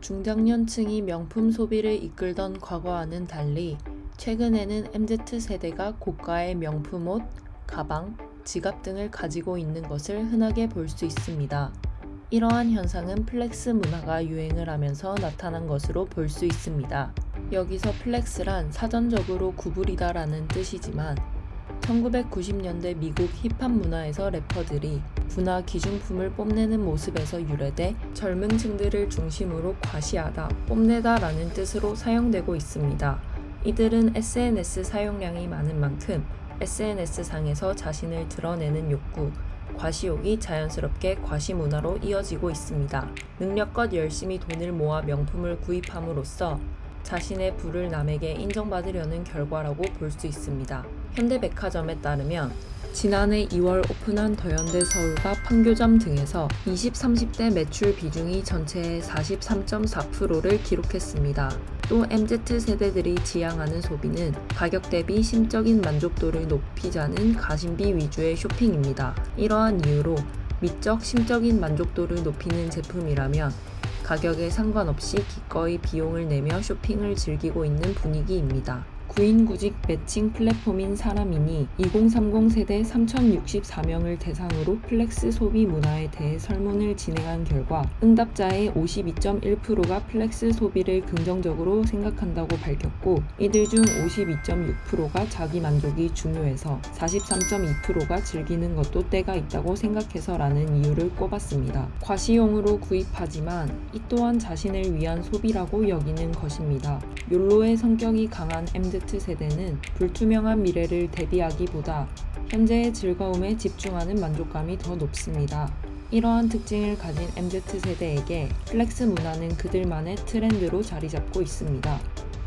중장년층이 명품 소비를 이끌던 과거와는 달리 최근에는 MZ세대가 고가의 명품 옷, 가방, 지갑 등을 가지고 있는 것을 흔하게 볼 수 있습니다. 이러한 현상은 플렉스 문화가 유행을 하면서 나타난 것으로 볼 수 있습니다. 여기서 플렉스란 사전적으로 구부리다라는 뜻이지만 1990년대 미국 힙합 문화에서 래퍼들이 분화 기준품을 뽐내는 모습에서 유래돼 젊은 층들을 중심으로 과시하다, 뽐내다 라는 뜻으로 사용되고 있습니다. 이들은 SNS 사용량이 많은 만큼 SNS상에서 자신을 드러내는 욕구, 과시욕이 자연스럽게 과시 문화로 이어지고 있습니다. 능력껏 열심히 돈을 모아 명품을 구입함으로써 자신의 부를 남에게 인정받으려는 결과라고 볼 수 있습니다. 현대백화점에 따르면 지난해 2월 오픈한 더현대 서울과 판교점 등에서 20, 30대 매출 비중이 전체의 43.4%를 기록했습니다. 또 MZ 세대들이 지향하는 소비는 가격 대비 심적인 만족도를 높이자는 가심비 위주의 쇼핑입니다. 이러한 이유로 미적 심적인 만족도를 높이는 제품이라면 가격에 상관없이 기꺼이 비용을 내며 쇼핑을 즐기고 있는 분위기입니다. 구인구직 매칭 플랫폼인 사람이니 2030 세대 3064명을 대상으로 플렉스 소비 문화에 대해 설문을 진행한 결과 응답자의 52.1%가 플렉스 소비를 긍정적으로 생각한다고 밝혔고 이들 중 52.6%가 자기 만족이 중요해서 43.2%가 즐기는 것도 때가 있다고 생각해서라는 이유를 꼽았습니다. 과시용으로 구입하지만 이 또한 자신을 위한 소비라고 여기는 것입니다. 욜로의 성격이 강한 MZ 세대는 불투명한 미래를 대비하기보다 현재의 즐거움에 집중하는 만족감이 더 높습니다. 이러한 특징을 가진 MZ 세대에게 플렉스 문화는 그들만의 트렌드로 자리 잡고 있습니다.